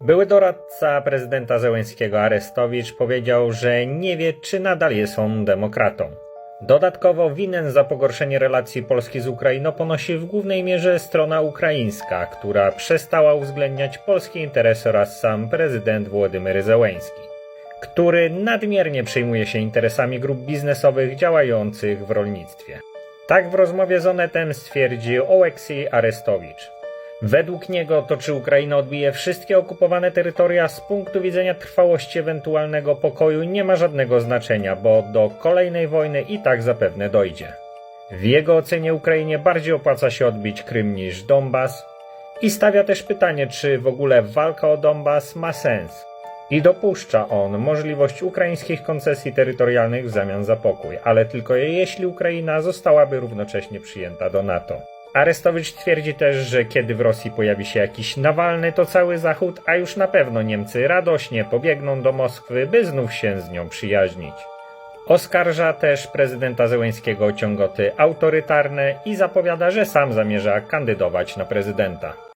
Były doradca prezydenta Zełenskiego Arestowicz powiedział, że nie wie, czy nadal jest on demokratą. Dodatkowo winę za pogorszenie relacji Polski z Ukrainą ponosi w głównej mierze strona ukraińska, która przestała uwzględniać polskie interesy oraz sam prezydent Władimir Zełenski, który nadmiernie przejmuje się interesami grup biznesowych działających w rolnictwie. Tak w rozmowie z Onetem stwierdził Oleksij Arestowicz. Według niego to, czy Ukraina odbije wszystkie okupowane terytoria z punktu widzenia trwałości ewentualnego pokoju nie ma żadnego znaczenia, bo do kolejnej wojny i tak zapewne dojdzie. W jego ocenie Ukrainie bardziej opłaca się odbić Krym niż Donbas i stawia też pytanie, czy w ogóle walka o Donbas ma sens. I dopuszcza on możliwość ukraińskich koncesji terytorialnych w zamian za pokój, ale tylko jeśli Ukraina zostałaby równocześnie przyjęta do NATO. Arestowicz twierdzi też, że kiedy w Rosji pojawi się jakiś Nawalny, to cały Zachód, a już na pewno Niemcy radośnie pobiegną do Moskwy, by znów się z nią przyjaźnić. Oskarża też prezydenta Zełenskiego o ciągoty autorytarne i zapowiada, że sam zamierza kandydować na prezydenta.